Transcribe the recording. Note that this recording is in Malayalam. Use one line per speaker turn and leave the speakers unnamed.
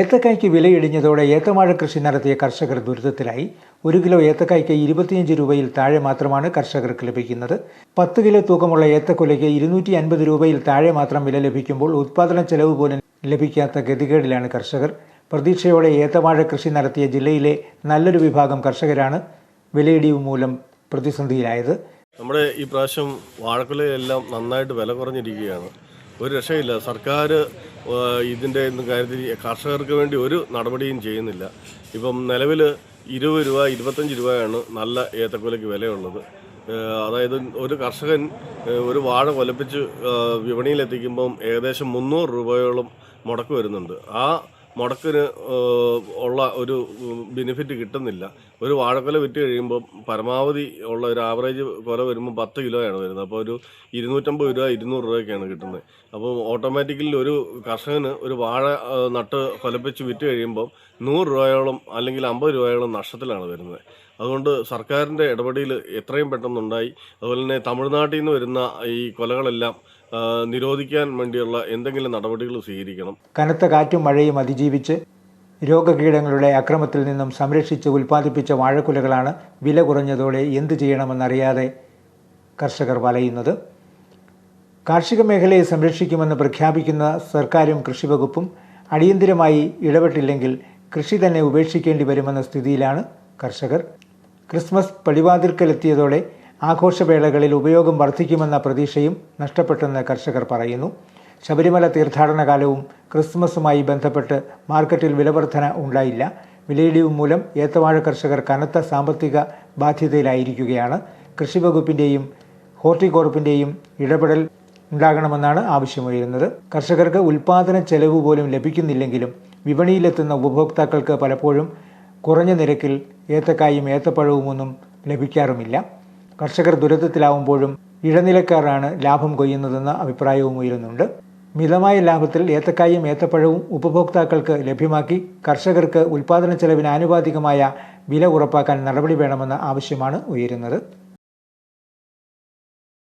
ഏത്തക്കായ്ക്ക് വിലയിടിഞ്ഞതോടെ ഏത്തവാഴ കൃഷി നടത്തിയ കർഷകർ ദുരിതത്തിലായി. ഒരു കിലോ ഏത്തക്കായ്ക്ക് ഇരുപത്തിയഞ്ച് രൂപയിൽ താഴെ മാത്രമാണ് കർഷകർക്ക് ലഭിക്കുന്നത്. പത്ത് കിലോ തൂക്കമുള്ള ഏത്തക്കൊലയ്ക്ക് ഇരുന്നൂറ്റി അൻപത് രൂപയിൽ താഴെ മാത്രം വില ലഭിക്കുമ്പോൾ ഉത്പാദന ചെലവ് പോലും ലഭിക്കാത്ത ഗതികേടിലാണ് കർഷകർ. പ്രതീക്ഷയോടെ ഏത്തവാഴ കൃഷി നടത്തിയ ജില്ലയിലെ നല്ലൊരു വിഭാഗം കർഷകരാണ് വിലയിടിവ് മൂലം പ്രതിസന്ധിയിലായത്.
നമ്മുടെ ഈ പ്രാവശ്യം വാഴക്കുലയെല്ലാം നന്നായിട്ട് വില കുറഞ്ഞിരിക്കുകയാണ്. ഒരു രക്ഷയില്ല. സർക്കാർ ഇതിന്റെ കാര്യത്തിൽ കർഷകർക്ക് വേണ്ടി ഒരു നടപടിയും ചെയ്യുന്നില്ല. ഇപ്പം നിലവിൽ ഇരുപത് രൂപ ഇരുപത്തഞ്ച് രൂപയാണ് നല്ല ഏത്തക്കൊലയ്ക്ക് വിലയുള്ളത്. അതായത് ഒരു കർഷകൻ ഒരു വാഴ കൊലപ്പിച്ച് വിപണിയിലെത്തിക്കുമ്പം ഏകദേശം മുന്നൂറ് രൂപയോളം മുടക്ക് വരുന്നുണ്ട്. ആ മുടക്കിന് ഉള്ള ഒരു ബെനിഫിറ്റ് കിട്ടുന്നില്ല. ഒരു വാഴക്കൊല വിറ്റ് കഴിയുമ്പോൾ പരമാവധി ഉള്ള ഒരു ആവറേജ് കൊല വരുമ്പോൾ പത്ത് കിലോയാണ് വരുന്നത്. അപ്പോൾ ഒരു ഇരുന്നൂറ്റമ്പത് രൂപ ഇരുന്നൂറ് രൂപയൊക്കെയാണ് കിട്ടുന്നത്. അപ്പോൾ ഓട്ടോമാറ്റിക്കലി ഒരു കർഷകന് ഒരു വാഴ നട്ട് കൊലപ്പിച്ച് വിറ്റ് കഴിയുമ്പോൾ നൂറ് രൂപയോളം അല്ലെങ്കിൽ അമ്പത് രൂപയോളം നഷ്ടത്തിലാണ് വരുന്നത്. അതുകൊണ്ട് സർക്കാരിന്റെ ഇടപെടൽ എത്രയും പെട്ടെന്നുണ്ടായി. അതുപോലെ തന്നെ തമിഴ്നാട്ടിൽ നിന്ന് വരുന്ന ഈ കൊലകളെല്ലാം നിരോധിക്കാൻ വേണ്ടിയുള്ള എന്തെങ്കിലും നടപടികൾ സ്വീകരിക്കണം.
കനത്ത കാറ്റും മഴയും അതിജീവിച്ച് രോഗകീടങ്ങളുടെ അക്രമത്തിൽ നിന്നും സംരക്ഷിച്ച് ഉൽപ്പാദിപ്പിച്ച വാഴക്കുലകളാണ് വില കുറഞ്ഞതോടെ എന്തു ചെയ്യണമെന്നറിയാതെ കർഷകർ വലയുന്നത്. കാർഷിക മേഖലയെ സംരക്ഷിക്കുമെന്ന് പ്രഖ്യാപിക്കുന്ന സർക്കാരും കൃഷിവകുപ്പും അടിയന്തിരമായി ഇടപെട്ടില്ലെങ്കിൽ കൃഷി തന്നെ ഉപേക്ഷിക്കേണ്ടി വരുമെന്ന സ്ഥിതിയിലാണ് കർഷകർ. ക്രിസ്മസ് പടിവാതിൽക്കലെത്തിയതോടെ ആഘോഷവേളകളിൽ ഉപയോഗം വർദ്ധിക്കുമെന്ന പ്രതീക്ഷയും നഷ്ടപ്പെട്ടെന്ന് കർഷകർ പറയുന്നു. ശബരിമല തീർത്ഥാടന കാലവും ക്രിസ്മസുമായി ബന്ധപ്പെട്ട് മാർക്കറ്റിൽ വിലവർധന ഉണ്ടായില്ല. വിലയിടിവ് മൂലം ഏത്തവാഴ കർഷകർ കനത്ത സാമ്പത്തിക ബാധ്യതയിലായിരിക്കുകയാണ്. കൃഷിവകുപ്പിന്റെയും ഹോർട്ടികോർപ്പിന്റെയും ഇടപെടൽ ഉണ്ടാകണമെന്നാണ് ആവശ്യമുയരുന്നത്. കർഷകർക്ക് ഉൽപാദന ചെലവ് പോലും ലഭിക്കുന്നില്ലെങ്കിലും വിപണിയിലെത്തുന്ന ഉപഭോക്താക്കൾക്ക് പലപ്പോഴും കുറഞ്ഞ നിരക്കിൽ ഏത്തക്കായും ഏത്തപ്പഴവും ഒന്നും ലഭിക്കാറുമില്ല. കർഷകർ ദുരിതത്തിലാവുമ്പോഴും ഇഴനിലക്കാരാണ് ലാഭം കൊയ്യുന്നതെന്ന അഭിപ്രായവും ഉയരുന്നുണ്ട്. മിതമായ ലാഭത്തിൽ ഏത്തക്കായും ഏത്തപ്പഴവും ഉപഭോക്താക്കൾക്ക് ലഭ്യമാക്കി കർഷകർക്ക് ഉൽപാദന ചെലവിന് ആനുപാതികമായ വില ഉറപ്പാക്കാൻ നടപടി വേണമെന്ന ആവശ്യമാണ് ഉയരുന്നത്.